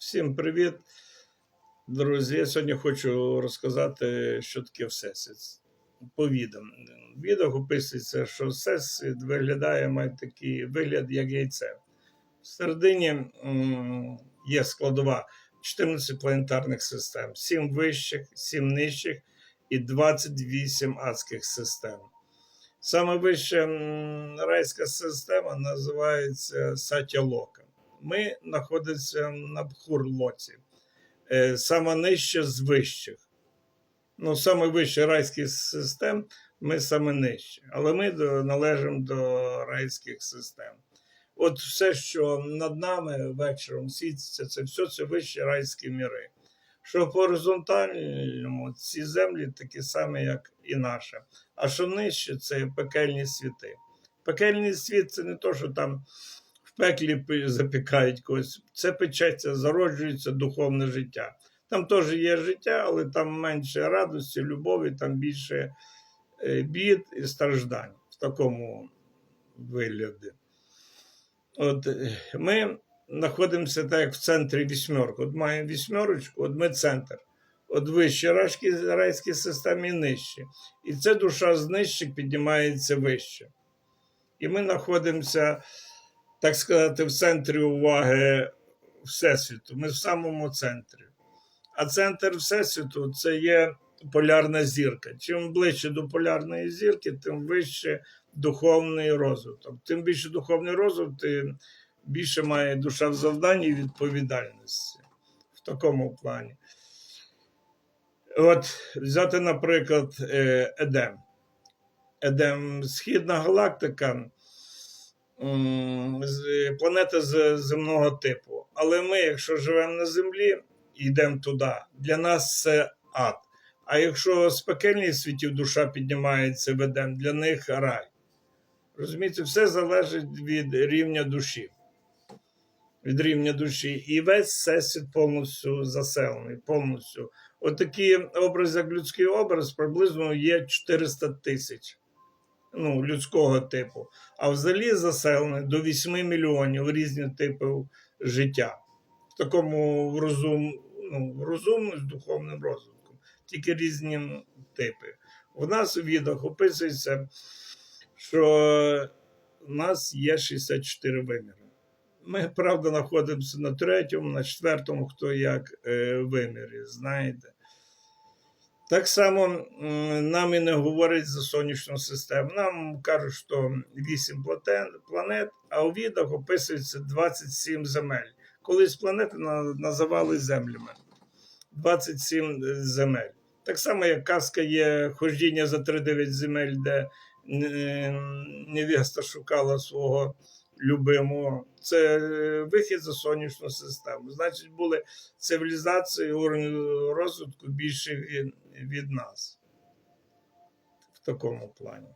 Всім привіт, друзі. Я сьогодні хочу розказати, що таке Всесвіт. По відам. Відах описується, що Всесвіт виглядає, має такий вигляд, як яйце. В середині є складова 14 планетарних систем, 7 вищих, 7 нижчих і 28 адських систем. Саме вища райська система називається Сатя-Лока. Ми знаходимося на Бхур-Лоці, Е, саме нижче з вищих. Ну, саме вище райських систем, ми саме нижче, але ми належимо до райських систем. От все, що над нами вечором світиться, це все це вищі райські міри. Що по горизонтальному ці землі такі самі, як і наша. А що нижче, це пекельні світи. Пекельний світ це не то, що там пеклі запікають когось. Це печеться, зароджується духовне життя. Там теж є життя, але там менше радості, любові, там більше е, бід і страждань в такому вигляді. От е, ми знаходимося так, як в центрі вісьмерки. От маємо вісьмерочку, от ми центр. От вище райські, райські системи і нижче. І ця душа з піднімається вище. І ми знаходимося, так сказати, в центрі уваги Всесвіту. Ми в самому центрі. А центр Всесвіту це є полярна зірка. Чим ближче до полярної зірки, тим вище духовний розвиток. Тим більше духовний розвиток, тим більше має душа в завданні і відповідальності в такому плані. От взяти, наприклад, е, Едем. Едем східна галактика, планета з земного типу. Але ми, якщо живемо на Землі і йдемо туди, для нас це ад. А якщо з пекельних світів душа піднімається в Едем, для них рай. Розумієте, все залежить від рівня душі. Від рівня душі. І весь всесвіт повністю заселений. повністю. Отакий образ, як людський образ, приблизно є 400 тисяч ну, людського типу. А взагалі заселений до 8 мільйонів різних типів життя. В такому розум, ну, розумно з духовним розвитком. Тільки різні типи. У нас у відах описується, що у нас є 64 виміри. Ми, правда, знаходимося на третьому, на четвертому, хто як е, вимірі, знаєте. Так само нам і не говорять за сонячну систему. Нам кажуть, що 8 планет, а у відах описується 27 земель. Колись планети називали землями. 27 земель. Так само, як казка є хождіння за 3-9 земель, де е, невеста шукала свого любимого. Це е, вихід за сонячну систему. Значить, були цивілізації уровень розвитку більше від нас в такому плані.